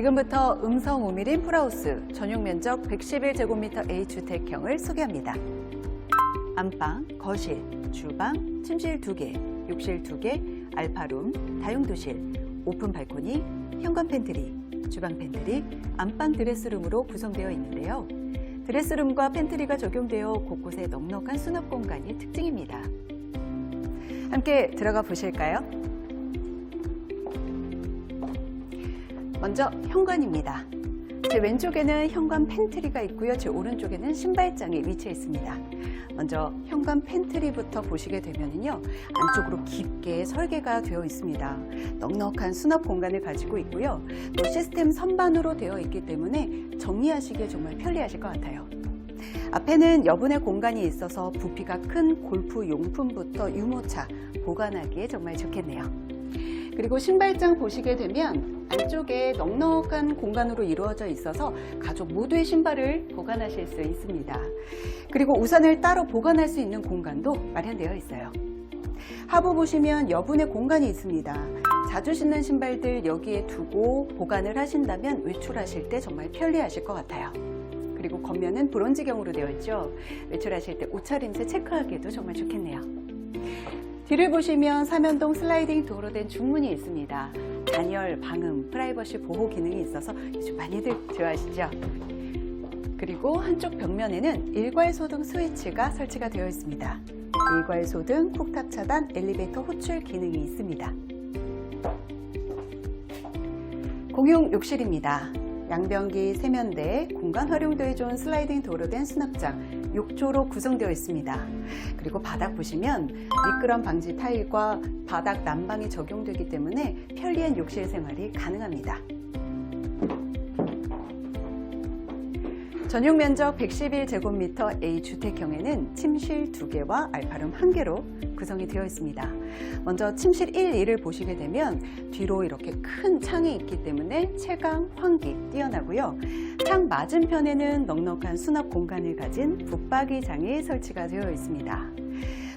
지금부터 음성 우미린 풀하우스 전용 면적 111제곱미터 A주택형을 소개합니다. 안방, 거실, 주방, 침실 2개, 욕실 2개, 알파룸, 다용도실, 오픈 발코니, 현관 팬트리, 주방 팬트리, 안방 드레스룸으로 구성되어 있는데요. 드레스룸과 팬트리가 적용되어 곳곳에 넉넉한 수납 공간이 특징입니다. 함께 들어가 보실까요? 먼저 현관입니다. 제 왼쪽에는 현관 팬트리가 있고요. 제 오른쪽에는 신발장이 위치해 있습니다. 먼저 현관 팬트리부터 보시게 되면요. 안쪽으로 깊게 설계가 되어 있습니다. 넉넉한 수납 공간을 가지고 있고요. 또 시스템 선반으로 되어 있기 때문에 정리하시기에 정말 편리하실 것 같아요. 앞에는 여분의 공간이 있어서 부피가 큰 골프 용품부터 유모차 보관하기에 정말 좋겠네요. 그리고 신발장 보시게 되면 안쪽에 넉넉한 공간으로 이루어져 있어서 가족 모두의 신발을 보관하실 수 있습니다. 그리고 우산을 따로 보관할 수 있는 공간도 마련되어 있어요. 하부 보시면 여분의 공간이 있습니다. 자주 신는 신발들 여기에 두고 보관을 하신다면 외출하실 때 정말 편리하실 것 같아요. 그리고 겉면은 브론즈경으로 되어 있죠. 외출하실 때 옷차림새 체크하기에도 정말 좋겠네요. 뒤를 보시면 사면동 슬라이딩 도어로 된 중문이 있습니다. 단열, 방음, 프라이버시 보호 기능이 있어서 요즘 많이들 좋아하시죠? 그리고 한쪽 벽면에는 일괄소등 스위치가 설치가 되어 있습니다. 일괄소등, 쿡탑 차단, 엘리베이터 호출 기능이 있습니다. 공용 욕실입니다. 양변기, 세면대, 공간 활용도에 좋은 슬라이딩 도로 된 수납장, 욕조로 구성되어 있습니다. 그리고 바닥 보시면 미끄럼 방지 타일과 바닥 난방이 적용되기 때문에 편리한 욕실 생활이 가능합니다. 전용 면적 111제곱미터 A 주택형에는 침실 2개와 알파룸 1개로 구성이 되어 있습니다. 먼저 침실 1, 2를 보시게 되면 뒤로 이렇게 큰 창이 있기 때문에 채광, 환기 뛰어나고요. 창 맞은편에는 넉넉한 수납 공간을 가진 붙박이장이 설치가 되어 있습니다.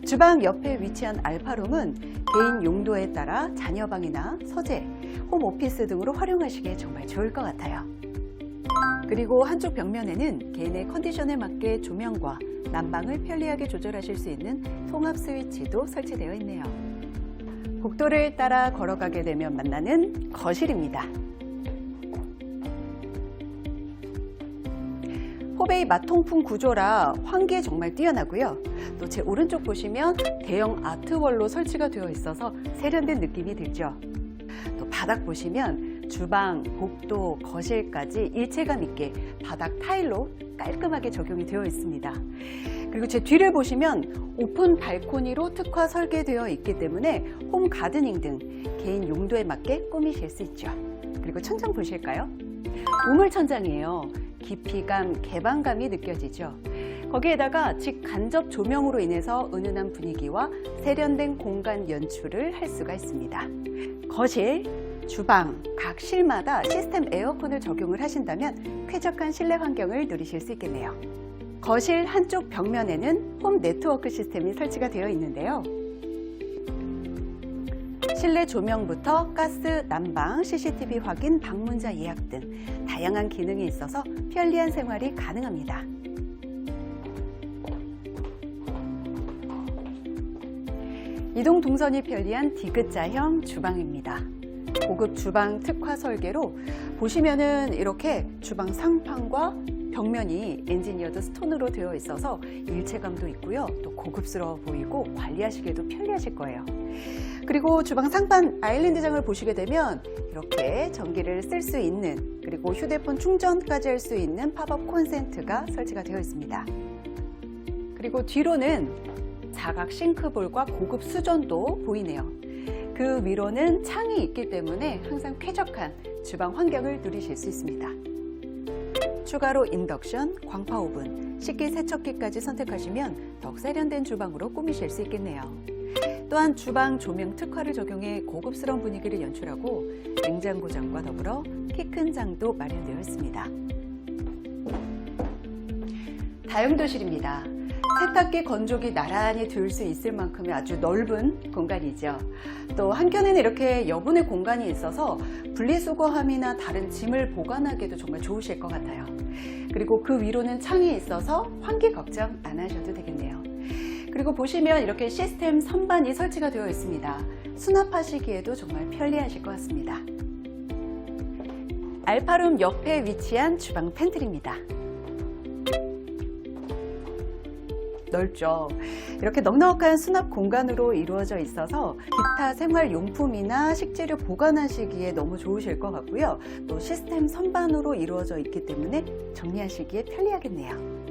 주방 옆에 위치한 알파룸은 개인 용도에 따라 자녀방이나 서재, 홈오피스 등으로 활용하시기에 정말 좋을 것 같아요. 그리고 한쪽 벽면에는 개인의 컨디션에 맞게 조명과 난방을 편리하게 조절하실 수 있는 통합 스위치도 설치되어 있네요. 복도를 따라 걸어가게 되면 만나는 거실입니다. 호베이 마통풍 구조라 환기에 정말 뛰어나고요. 또 제 오른쪽 보시면 대형 아트월로 설치가 되어 있어서 세련된 느낌이 들죠. 또 바닥 보시면 주방, 복도, 거실까지 일체감 있게 바닥 타일로 깔끔하게 적용이 되어 있습니다. 그리고 제 뒤를 보시면 오픈 발코니로 특화 설계되어 있기 때문에 홈 가드닝 등 개인 용도에 맞게 꾸미실 수 있죠. 그리고 천장 보실까요? 우물 천장이에요. 깊이감, 개방감이 느껴지죠. 거기에다가 직간접 조명으로 인해서 은은한 분위기와 세련된 공간 연출을 할 수가 있습니다. 거실, 주방, 각 실마다 시스템 에어컨을 적용을 하신다면 쾌적한 실내 환경을 누리실 수 있겠네요. 거실 한쪽 벽면에는 홈 네트워크 시스템이 설치가 되어 있는데요. 실내 조명부터 가스, 난방, CCTV 확인, 방문자 예약 등 다양한 기능이 있어서 편리한 생활이 가능합니다. 이동 동선이 편리한 디귿자형 주방입니다. 고급 주방 특화 설계로 보시면은 이렇게 주방 상판과 벽면이 엔지니어드 스톤으로 되어 있어서 일체감도 있고요. 또 고급스러워 보이고 관리하시기에도 편리하실 거예요. 그리고 주방 상판 아일랜드장을 보시게 되면 이렇게 전기를 쓸 수 있는 그리고 휴대폰 충전까지 할 수 있는 팝업 콘센트가 설치가 되어 있습니다. 그리고 뒤로는 자각 싱크볼과 고급 수전도 보이네요. 그 위로는 창이 있기 때문에 항상 쾌적한 주방 환경을 누리실 수 있습니다. 추가로 인덕션, 광파 오븐, 식기 세척기까지 선택하시면 더욱 세련된 주방으로 꾸미실 수 있겠네요. 또한 주방 조명 특화를 적용해 고급스러운 분위기를 연출하고 냉장고장과 더불어 키 큰 장도 마련되어 있습니다. 다용도실입니다. 세탁기 건조기 나란히 둘 수 있을 만큼의 아주 넓은 공간이죠. 또 한켠에는 이렇게 여분의 공간이 있어서 분리수거함이나 다른 짐을 보관하기도 정말 좋으실 것 같아요. 그리고 그 위로는 창이 있어서 환기 걱정 안 하셔도 되겠네요. 그리고 보시면 이렇게 시스템 선반이 설치가 되어 있습니다. 수납하시기에도 정말 편리하실 것 같습니다. 알파룸 옆에 위치한 주방 팬트리입니다. 넓죠. 이렇게 넉넉한 수납 공간으로 이루어져 있어서 기타 생활용품이나 식재료 보관하시기에 너무 좋으실 것 같고요. 또 시스템 선반으로 이루어져 있기 때문에 정리하시기에 편리하겠네요.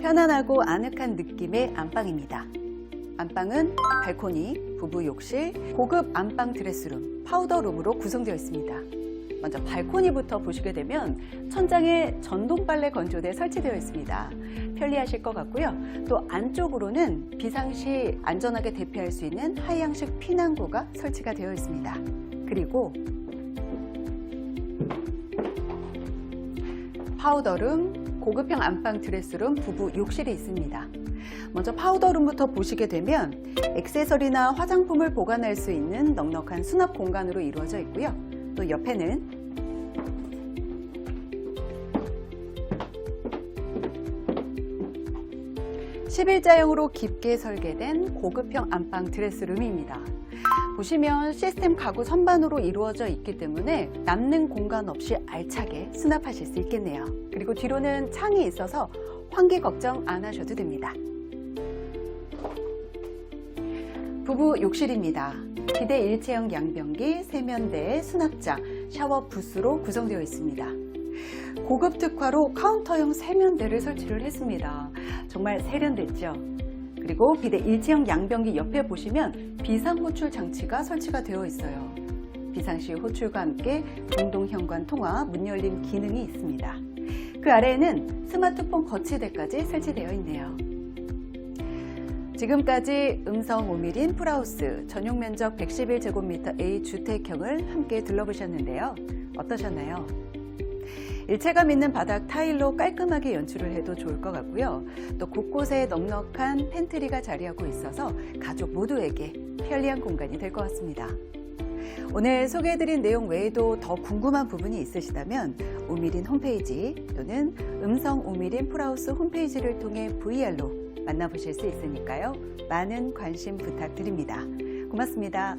편안하고 아늑한 느낌의 안방입니다. 안방은 발코니, 부부 욕실, 고급 안방 드레스룸, 파우더룸으로 구성되어 있습니다. 먼저 발코니부터 보시게 되면 천장에 전동 빨래 건조대 설치되어 있습니다. 편리하실 것 같고요. 또 안쪽으로는 비상시 안전하게 대피할 수 있는 하향식 피난구가 설치가 되어 있습니다. 그리고 파우더룸, 고급형 안방 드레스룸, 부부 욕실이 있습니다. 먼저 파우더룸부터 보시게 되면 액세서리나 화장품을 보관할 수 있는 넉넉한 수납 공간으로 이루어져 있고요. 또 옆에는 십일자형으로 깊게 설계된 고급형 안방 드레스룸입니다. 보시면 시스템 가구 선반으로 이루어져 있기 때문에 남는 공간 없이 알차게 수납하실 수 있겠네요. 그리고 뒤로는 창이 있어서 환기 걱정 안 하셔도 됩니다. 부부 욕실입니다. 비대 일체형 양변기, 세면대, 수납장, 샤워 부스로 구성되어 있습니다. 고급 특화로 카운터형 세면대를 설치를 했습니다. 정말 세련됐죠? 그리고 비대 일체형 양변기 옆에 보시면 비상 호출 장치가 설치가 되어 있어요. 비상시 호출과 함께 공동 현관 통화, 문 열림 기능이 있습니다. 그 아래에는 스마트폰 거치대까지 설치되어 있네요. 지금까지 음성 5mm 풀하우스 전용 면적 111제곱미터 A 주택형을 함께 둘러보셨는데요. 어떠셨나요? 일체감 있는 바닥 타일로 깔끔하게 연출을 해도 좋을 것 같고요. 또 곳곳에 넉넉한 팬트리가 자리하고 있어서 가족 모두에게 편리한 공간이 될 것 같습니다. 오늘 소개해드린 내용 외에도 더 궁금한 부분이 있으시다면 우미린 홈페이지 또는 음성 우미린 풀하우스 홈페이지를 통해 VR로 만나보실 수 있으니까요. 많은 관심 부탁드립니다. 고맙습니다.